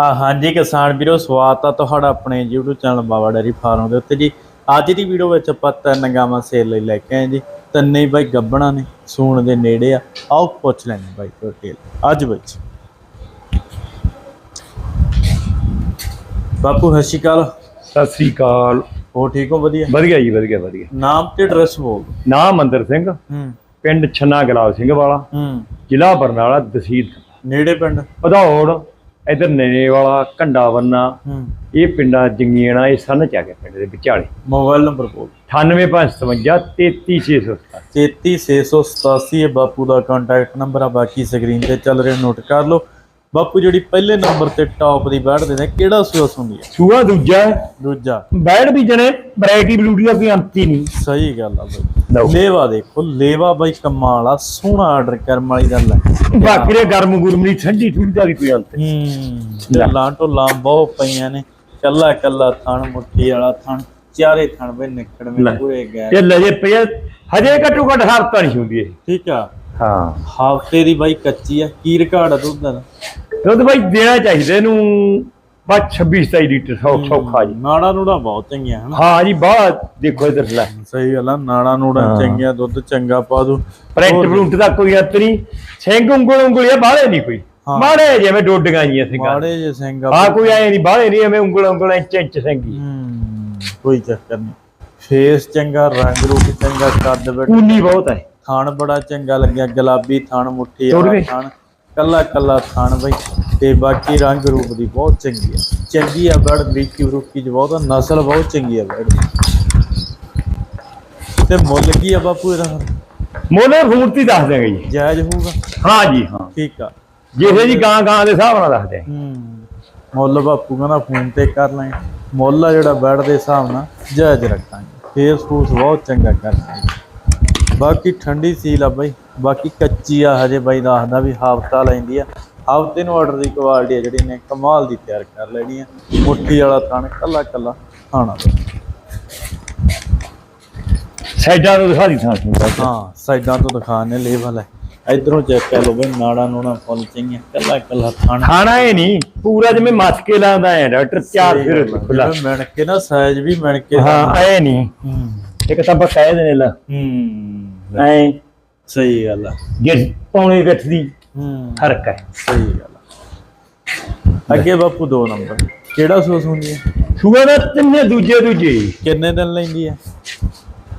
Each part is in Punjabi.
ਆ ਹਾਂਜੀ ਕਿਸਾਨ ਵੀਰੋ ਸਵਾਗਤ ਆ ਤੁਹਾਡਾ ਆਪਣੇ YouTube channel Baba dairy farm ਦੇ ਉੱਤੇ ਜੀ। ਅੱਜ ਦੀ ਵੀਡੀਓ ਵਿੱਚ ਆਪਾਂ ਤਿੰਨ ਗਾਵਾਂ ਸੇਲ ਲਈ ਲੈ ਕੇ ਆਏ ਜੀ। ਤਿੰਨੇ ਹੀ ਬਾਈ ਗੱਬਣਾ ਨੇ ਸੂਣ ਦੇ ਨੇੜੇ ਆ। ਆਓ ਪੁੱਛ ਲੈਣੇ ਬਾਈ ਡਿਟੇਲ ਅੱਜ ਵਿੱਚ ਬਾਪੂ ਸਤਿ ਸ਼੍ਰੀ ਅਕਾਲ। ਸਤਿ ਸ੍ਰੀ ਅਕਾਲ। ਹੋ ਠੀਕ ਹੋ? ਵਧੀਆ। ਵਧੀਆ ਜੀ ਵਧੀਆ ਵਧੀਆ। ਨਾਮ ਤੇ ਐਡਰੈਸ ਬੋਲ। ਨਾਮ ਮੰਦਰ ਸਿੰਘ। ਹੂੰ। ਪਿੰਡ ਛੰਨਾ ਗੁਲਾਬ ਸਿੰਘ ਵਾਲਾ। ਹੂੰ। ਜ਼ਿਲ੍ਹਾ ਬਰਨਾਲਾ ਤਹਿਸੀਲ। ਨੇੜੇ ਪਿੰਡ। ਵਧੌੜ ਇਧਰ ਨੇੜੇ ਵਾਲਾ ਕੰਡਾ ਵੰਨਾ ਹੂੰ। ਇਹ ਪਿੰਡਾਂ ਜੰਗੀਆਣਾ ਇਹ ਸਨ ਚ ਆ ਗਿਆ ਪਿੰਡ ਦੇ ਵਿਚਾਲੇ। ਮੋਬਾਈਲ ਨੰਬਰ ਬੋਲ। 98557 33607 33687 ਇਹ ਬਾਪੂ ਦਾ ਕੰਟੈਕਟ ਨੰਬਰ ਆ ਬਾਕੀ ਸਕਰੀਨ ਤੇ ਚੱਲ ਰਿਹਾ ਨੋਟ ਕਰ ਲਓ। ਬਾਪੂ ਜਿਹੜੀ ਪਹਿਲੇ ਨੰਬਰ ਤੇ ਟਾਪ ਦੀ ਦੇ ਨੇ ਕਿਹੜਾ ਸੂਸ ਹੁੰਦੀ ਹੈ ਸੂਆ ਦੂਜਾ ਹੈ। ਦੂਜਾ। ਬੈੜ ਵੀ ਜਣੇ ਵੈਰਾਈਟੀ ਬਲੂਟੀ ਦਾ ਕੋਈ ਅੰਤ ਹੀ ਨਹੀਂ। ਸਹੀ ਗੱਲ ਆ ਬਾਈ। ਲੇਵਾ ਦੇਖੋ ਲੇਵਾ ਬਾਈ ਕਮਾਲ ਆ ਸੋਹਣਾ ਆਰਡਰ ਕਰਮ ਵਾਲੀ ਗੱਲ ਹੈ ਬਾਕੀ ਦੇ ਗਰਮ ਗੁਰਮ ਨਹੀਂ ਠੰਡੀ ਠੰਡੀ ਦਾ ਵੀ ਕੋਈ ਅੰਤ ਨਹੀਂ। ਹੂੰ ਢਿੱਲਾਂ ਢੁੱਲਾਂ ਬਹੁਤ ਪਈਆਂ ਨੇ। ਕੱਲਾ ਕੱਲਾ ਥਣ ਮੁੱਠੀ ਵਾਲਾ ਥਣ ਚਾਰੇ ਥਣ ਬਈ ਨਿਕੜਵੇਂ ਲੈ। ਪੂਰੇ ਗਏ। ਇਹ ਲਜੇ ਪਏ ਹਜੇ ਘੱਟੋ ਘੱਟ ਹਰਤਾ ਨਹੀਂ ਹੁੰਦੀ ਇਹ। ਠੀਕ ਆ। ਹਾਂ। ਹਫ਼ਤੇ ਦੀ ਬਾਈ ਕੱਚੀ ਆ ਕੀ ਰਿਕਾਰਡ ਆ ਦੁੱਧ ਦਾ? ਦੁੱਧ ਬਾਈ ਦੇਣਾ ਚਾਹੀਦਾ ਇਹਨੂੰ ਬਸ 26 27 ਲੀਟਰ ਸੌ ਸੌਖਾ ਜੀ। ਨਾੜਾ ਨੂੜਾ ਬਹੁਤ ਚੰਗੀਆਂ ਹਨਾ। ਹਾਂ ਜੀ ਬਾਹਰ ਦੇਖੋ ਇਧਰ ਲੈ। ਸਹੀ ਗੱਲ ਆ ਨਾੜਾ ਨੂੜਾ। ਚੰਗੀਆਂ ਦੁੱਧ ਚੰਗਾ ਪਾ ਦੂ। ਪ੍ਰਿੰਟ ਪ੍ਰਿੰਟ ਦਾ ਕੋਈ ਅੰਤ ਨਹੀਂ। ਸਿੰਘ ਉਂਗਲ ਉਂਗਲੀਆਂ ਬਾਹਲੇ ਨਹੀਂ ਕੋਈ। ਮਾੜੇ ਜਿਵੇਂ ਡੋਡੀਆਂ ਜੀਆਂ ਸਿੰਘਾਂ। ਮਾੜੇ ਜੇ ਸਿੰਘ ਹਾਂ ਕੋਈ ਐ ਨਹੀਂ ਬਾਹਲੇ ਨਹੀਂ ਐਵੇਂ ਉਂਗਲ ਉਂਗਲ ਇੰਚ ਇੰਚ ਸਿੰਘੀ। ਕੋਈ ਚੱਕਰ ਨਹੀਂ। ਫੇਸ ਚੰਗਾ ਰੰਗ ਰੂਪ ਚੰਗਾ ਕੱਦ ਬੈਠ। ਕੂਨੀ ਬਹੁਤ ਹੈ ਥਣ ਬੜਾ ਚੰਗਾ ਲੱਗਿਆ ਗੁਲਾਬੀ ਥਣ ਮੁੱਠੀ ਵਾਲਾ? ਥਣ ਕੱਲਾ ਕੱਲਾ ਥਣ ਬਈ ਤੇ ਬਾਕੀ ਰੰਗ ਰੂਪ ਦੀ ਬਹੁਤ ਚੰਗੀ ਆ। ਚੰਗੀ ਆ ਬੜ ਬਰੀਕੀ ਬਰੂਕੀ ਚ ਬਹੁਤ ਨਸਲ ਬਹੁਤ ਚੰਗੀ ਆ ਬੜ। ਤੇ ਮੁੱਲ ਕੀ ਆ ਬਾਪੂ ਇਹਦਾ? ਮੋਲੇ ਫੂਰਤੀ ਦੱਸ ਦੇਗਾ ਜੀ। ਜਾਇਜ਼ ਹੋਊਗਾ? ਹਾਂ ਜੀ ਹਾਂ। ਠੀਕ ਆ। ਜਿਹੇ ਜੀ ਗਾਂ ਗਾਂ ਦੇ ਹਿਸਾਬ ਨਾਲ ਦੱਸ ਦੇ ਹੂੰ ਮੁੱਲ ਬਾਪੂ ਕਹਿੰਦਾ ਫੋਨ ਤੇ ਕਰ ਲਾਂਗੇ। ਮੁੱਲ ਆ ਜਿਹੜਾ ਬੈਡ ਦੇ ਹਿਸਾਬ ਨਾਲ ਜਾਇਜ਼ ਰੱਖਾਂਗੇ। ਫੇਸ ਫੂਸ ਬਹੁਤ ਚੰਗਾ ਕਰਾਂਗੇ ਬਾਕੀ ਠੰਡੀ ਸੀਲ ਆ ਬਾਈ। ਬਾਕੀ ਕੱਚੀ ਆ ਹਜੇ ਬਾਈ ਦੱਸਦਾ ਵੀ ਹਫਤਾ ਲੈਂਦੀ ਆ। ਹਫ਼ਤੇ ਨੂੰ ਆਰਡਰ ਦੀ ਕੁਆਲਿਟੀ ਆ ਜਿਹੜੀ ਨੇ ਕਮਾਲ ਦੀ ਤਿਆਰ ਕਰ ਲੈਣੀ ਆ। ਮੁੱਠੀ ਵਾਲਾ ਥਣ ਕੱਲਾ ਕੱਲਾ ਖਾਣਾ। ਸਾਈਡਾਂ ਤੋਂ ਦਿਖਾ ਦੀ ਥਾਂ ਹਾਂ ਸਾਈਡਾਂ ਤੋਂ ਦਿਖਾਣੇ ਲੇਵਲ ਹੈ ਇਧਰੋਂ ਚੈੱਕ ਕਰ ਲਓ ਬਈ ਨਾੜਾ ਨੂੜਾ ਫੁੱਲ ਚੰਗੀਆਂ ਕੱਲਾ ਕੱਲਾ ਥਣ। ਖਾਣਾ ਇਹ ਨਹੀਂ ਪੂਰਾ ਜਿਵੇਂ ਮਸਕੇ ਲਾਉਂਦਾ ਹੈ ਡਾਕਟਰ ਚਾਰ ਫਿਰ ਖੁੱਲਾ ਮਿਣ ਕੇ ਨਾ ਸਾਈਜ਼ ਵੀ ਮਿਣ ਕੇ ਹਾਂ ਐ ਨਹੀਂ। ਇੱਕ ਤਾਂ ਆਪਾਂ ਕਹਿ ਦੇਣੇ ਲਾ। ਹੂੰ। ਐ। ਸਹੀ ਗੱਲ ਆ। ਜੇ ਪੌਣੇ ਗੱਠ ਦੀ ਹੂੰ। ਫ਼ਰਕ ਹੈ। ਸਹੀ ਗੱਲ ਆ। ਅੱਗੇ ਬਾਪੂ ਦੋ ਨੰਬਰ। ਕਿਹੜਾ ਸੂਸ ਹੁੰਦੀ ਹੈ ਦਾ ਤਿੰਨੇ ਦੂਜੇ ਦੂਜੇ। ਕਿੰਨੇ ਦਿਨ ਲੈਂਦੀ ਹੈ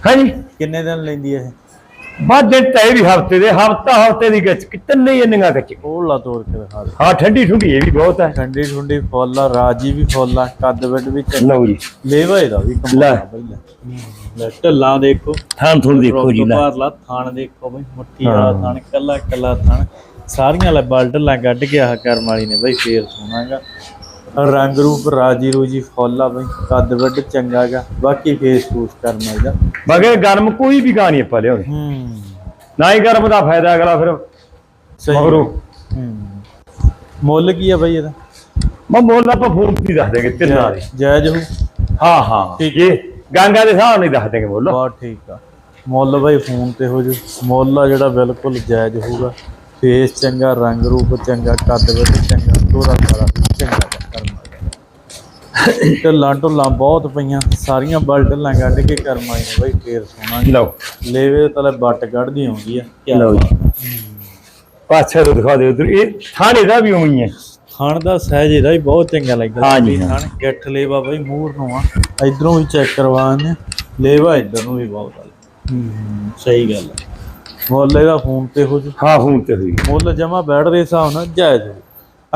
ਹਾਂਜੀ। ਕਿੰਨੇ ਦਿਨ ਲੈਂਦੀ ਹੈ ਇਹ? ਬਾਅਦ ਦਿਨ ਤੈ ਵੀ ਹਫ਼ਤੇ ਦੇ ਹਫਤਾ ਹਫ਼ਤੇ ਦੀ ਗੱਚ ਹੀ ਇੰਨੀਆਂ ਗੱਚ ਉਹ ਲਾ ਤੋੜ ਕੇ ਦਿਖਾ ਦੇ। ਹਾਂ ਠੰਡੀ ਠੰਡੀ ਇਹ ਵੀ ਬਹੁਤ ਹੈ। ਠੰਡੀ ਠੰਡੀ ਫੁੱਲ ਆ ਰਾਜੀ ਵੀ ਫੁੱਲ ਆ ਕੱਦ ਵੱਡ ਵੀ ਲਓ ਜੀ। ਲੇਵਾ ਇਹਦਾ ਵੀ ਲੈ। ਲੈ। ਢੱਲਾਂ ਦੇਖੋ। ਥਾਂ ਥੋੜ ਦੇਖੋ ਜੀ ਲੈ। ਭਾਰ ਲਾ ਥਾਣ ਦੇਖੋ ਬਈ ਮੁੱਠੀ ਵਾਲਾ ਥਾਣ ਕੱਲਾ ਕੱਲਾ ਥਾਣ। ਸਾਰੀਆਂ ਲੈ ਬਲਟਲਾਂ ਕੱਢ ਕੇ ਆਹ ਕਰਮ ਵਾਲੀ ਨੇ ਬਈ ਫੇਰ ਸੋਣਾਗਾ ਰੰਗ ਰੂਪ ਰਾਜੀ ਰੂਜੀ ਫੁੱਲ ਬਈ ਕੱਦ ਵੱਡ ਚੰਗਾਗਾ ਬਾਕੀ ਫੇਸ ਫੂਸ ਕਰਮ ਇਹਦਾ ਮਗਰ ਗਰਮ ਕੋਈ ਵੀ ਗਾਣੀ ਆਪਾਂ ਲਿਆਉਂਦੇ ਹੂੰ। ਨਾ ਹੀ ਗਰਮ ਦਾ ਫਾਇਦਾ ਅਗਲਾ ਫਿਰ। ਸਹੀ। ਮਗਰੋਂ। ਹੂੰ। ਮੁੱਲ ਕੀ ਆ ਬਈ ਇਹਦਾ? ਮੈਂ ਮੁੱਲ ਆਪਾਂ ਫੋਨ ਤੇ ਦੱਸ ਦੇਗੇ ਤਿੰਨਾਂ ਦੇ ਜਾਇਜ਼ ਹੋ ਹਾਂ ਹਾਂ। ਠੀਕ। ਇਹ ਗਾਂਗਾ ਦੇ ਹਿਸਾਬ ਨਾਲ ਹੀ ਦੱਸ ਦੇਗੇ ਮੁੱਲ। ਬਹੁਤ ਠੀਕ ਆ। ਮੁੱਲ ਬਈ ਫੋਨ ਤੇ ਹੋ ਜੂ। ਮੁੱਲ ਆ ਜਿਹੜਾ ਬਿਲਕੁਲ ਜਾਇਜ਼ ਹੋਊਗਾ। ਫੇਸ ਚੰਗਾ ਰੰਗ ਰੂਪ ਚੰਗਾ ਕੱਦ ਵੱਡ ਚੰਗਾ ਤੋਰਾ ਸਾਰਾ ਢੱਲਾਂ ਢੁੱਲਾਂ ਬਹੁਤ ਪਈਆਂ ਸਾਰੀਆਂ ਬਲ ਢੱਲਾਂ ਕੱਢ ਕੇ ਕਰਮ ਆਈ ਨੇ ਬਈ ਫੇਰ ਸੋਣਾ ਲਓ। ਲੇਵੇ ਤਲੇ ਬੱਟ ਕੱਢਦੀ ਆਉਂਦੀ ਆ ਲਓ ਜੀ। ਪਾਛੇ ਤੋਂ ਦਿਖਾ ਦਿਓ ਉਧਰ ਇਹ ਥਾਣੇ ਦਾ ਵੀ ਉਵੇਂ ਹੀ। ਹੈ ਖਾਣ ਦਾ ਸਹਿਜ ਇਹਦਾ ਵੀ ਬਹੁਤ ਚੰਗਾ ਲੱਗਦਾ ਹਾਂ ਜੀ, ਵੀ ਹਾਂ। ਗਿੱਠ ਲੇਵਾ ਬਈ ਮੂਰ ਨੂੰ ਆ ਇਧਰੋਂ ਵੀ ਚੈੱਕ ਕਰਵਾਉਂਦੇ ਲੇਵਾ ਇਧਰ ਨੂੰ ਵੀ ਬਹੁਤ ਆ। ਹੂੰ। ਸਹੀ ਗੱਲ ਹੈ ਮੁੱਲ ਇਹਦਾ ਫੋਨ ਤੇ ਹੋ ਜੂ। ਹਾਂ ਫੋਨ ਤੇ ਹੋਈ ਮੁੱਲ ਜਮਾ ਬੈਠ ਦੇ ਹਿਸਾਬ ਨਾਲ ਜਾਇਜ਼ ਹੋ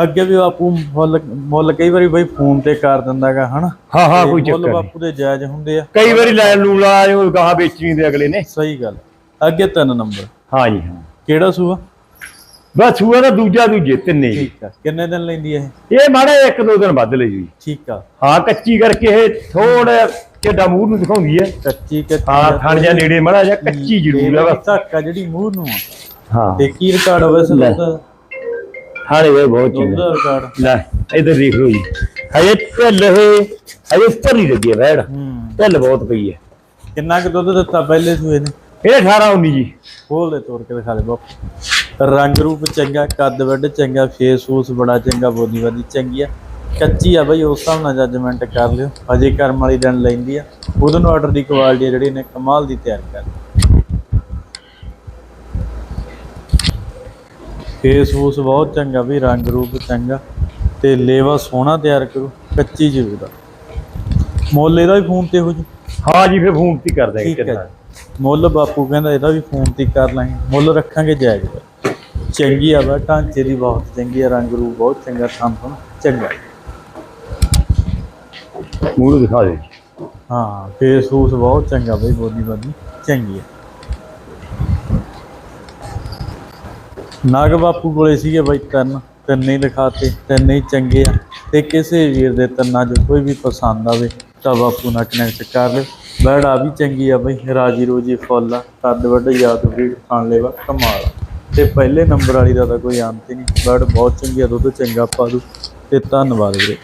ਅੱਗੇ ਵੀ ਬਾਪੂ ਮੁੱਲ ਮੁੱਲ ਕਈ ਵਾਰੀ ਬਈ ਫੋਨ ਤੇ ਕਰ ਦਿੰਦਾਗਾ ਹਨਾ? ਹਾਂ ਹਾਂ ਕੋਈ ਮੁੱਲ ਚੱਕਰ ਨਹੀਂ। ਬਾਪੂ ਦੇ ਜਾਇਜ਼ ਹੁੰਦੇ ਆ। ਕਈ ਵਾਰੀ ਲੈਣ ਨੂੰ ਲਾ ਜੋ ਗਾਹ ਵੇਚਣੀ ਦੇ ਅਗਲੇ ਨੇ। ਸਹੀ ਗੱਲ। ਅੱਗੇ ਤਿੰਨ ਨੰਬਰ। ਹਾਂ ਜੀ ਹਾਂ। ਕਿਹੜਾ ਸੂਆ? ਬਸ ਸੂਆ ਦਾ ਦੂਜਾ ਦੂਜੇ ਤਿੰਨੇ ਠੀਕ ਆ। ਕਿੰਨੇ ਦਿਨ ਲੈਂਦੀ ਇਹ? ਇਹ ਮਾੜਾ ਇੱਕ ਦੋ ਦਿਨ ਵੱਧ ਲਈ ਜੀ ਠੀਕ ਆ। ਹਾਂ ਕੱਚੀ ਕਰਕੇ ਇਹ ਥੋੜਾ ਕਿੱਡਾ ਮੂੰਹ ਨੂੰ ਦਿਖਾਉਂਦੀ ਹੈ। ਕੱਚੀ ਕਿ ਹਾਂ ਥਣ ਜਾਂ ਨੇੜੇ ਮਾੜਾ ਜਿਹਾ ਕੱਚੀ ਜ਼ਰੂਰ ਹੈ ਬਸ। ਧੱਕਾ ਜਿਹੜੀ ਮੂੰਹ ਨੂੰ ਆ। ਹਾਂ। ਤੇ ਕੀ ਰਿਕਾਰਡ ਹੋਵੇ ਲੈ। ਦੁੱਧ ਹਾਲੇ ਵੇ ਬਹੁਤ ਚੰਗਾ। ਰਿਕਾਰਡ। ਲੈ ਇਧਰ ਦੇਖ ਲਓ ਜੀ। ਹਜੇ ਢਿੱਲ ਇਹ ਹਜੇ ਉੱਪਰ ਨਹੀਂ ਲੱਗੀ ਹੈ। ਵੈੜ ਢਿੱਲ ਬਹੁਤ ਪਈ ਹੈ ਕਿੰਨਾ ਕੁ ਦੁੱਧ ਦਿੱਤਾ ਪਹਿਲੇ ਸੂਏ ਨੇ? ਇਹ 18 19 ਜੀ। ਖੋਲ ਦੇ ਤੋੜ ਕੇ ਦਿਖਾ ਦੇ ਬਾਪੂ ਰੰਗ ਰੂਪ ਚੰਗਾ ਕੱਦ ਵੱਡ ਚੰਗਾ ਫੇਸ ਫੂਸ ਬੜਾ ਚੰਗਾ ਬੋਦੀ ਵਾਦੀ ਚੰਗੀ ਆ। ਕੱਚੀ ਆ ਬਈ ਉਸ ਹਿਸਾਬ ਨਾਲ ਜੱਜਮੈਂਟ ਕਰ ਲਿਓ। ਅਜੇ ਕਰਮ ਵਾਲੀ ਦਿਨ ਲੈਂਦੀ ਆ। ਉਹਦੇ ਆਰਡਰ ਦੀ ਕੁਆਲਿਟੀ ਜਿਹੜੀ ਨੇ ਕਮਾਲ ਦੀ ਤਿਆਰ ਕਰ ਫੇਸ ਫੂਸ ਬਹੁਤ ਚੰਗਾ ਵੀ ਰੰਗ ਰੂਪ ਚੰਗਾ ਤੇ ਲੇਵਾ ਸੋਹਣਾ ਤਿਆਰ ਕਰੂ ਕੱਚੀ ਜ਼ਰੂਰ ਆ। ਮੁੱਲ ਇਹਦਾ ਵੀ ਫੋਨ ਤੇ ਹੋ ਜੂ ਹਾਂ ਜੀ ਫਿਰ ਫੋਨ ਤੇ ਕਰ ਦੇਗੇ ਜੀ। ਮੁੱਲ ਬਾਪੂ ਕਹਿੰਦਾ ਇਹਦਾ ਵੀ ਫੋਨ ਤੇ ਕਰ ਲਾਂਗੇ। ਮੁੱਲ ਰੱਖਾਂਗੇ ਜਾਇਜ਼। ਚੰਗੀ ਆ ਵਾ ਢਾਂਚੇ ਦੀ ਬਹੁਤ ਚੰਗੀ ਆ ਰੰਗ ਰੂਪ ਬਹੁਤ ਚੰਗਾ ਥਾਂ ਤੋਂ ਚੰਗਾ। ਮੂੰਹ ਦਿਖਾ ਦੇ। ਹਾਂ ਫੇਸ ਫੂਸ ਬਹੁਤ ਚੰਗਾ ਬਈ ਬੋਲੀ ਬਾਦੀ ਚੰਗੀ ਆ। ਨਾਗ ਬਾਪੂ ਕੋਲੇ ਸੀਗੇ ਬਈ ਤਿੰਨ, ਤਿੰਨੇ ਹੀ ਲਿਖਾਤੇ, ਤਿੰਨੇ ਹੀ ਚੰਗੇ ਆ। ਤੇ ਕਿਸੇ ਵੀਰ ਦੇ ਤਿੰਨਾਂ 'ਚ ਕੋਈ ਵੀ ਪਸੰਦ ਆਵੇ ਤਾਂ ਬਾਪੂ ਨਾਲ ਕਨੈਕਟ ਕਰ ਲਿਓ। ਬੈੜ ਆ ਵੀ ਚੰਗੀ ਆ ਬਈ, ਰਾਜੀ ਰੋਜੀ ਫੁੱਲ ਆ ਕੱਦ ਵੱਡ ਯਾਦ ਵੀ ਖਾਣ ਲੈਵਾ ਕਮਾਲ ਆ। ਤੇ ਪਹਿਲੇ ਨੰਬਰ ਵਾਲੀ ਦਾ ਤਾਂ ਕੋਈ ਅੰਤ ਹੀ ਨਹੀਂ। ਬੈੜ ਬਹੁਤ ਚੰਗੀ ਆ, ਦੁੱਧ ਚੰਗਾ ਪਾ ਦੂ। ਤੇ ਧੰਨਵਾਦ ਵੀਰੇ।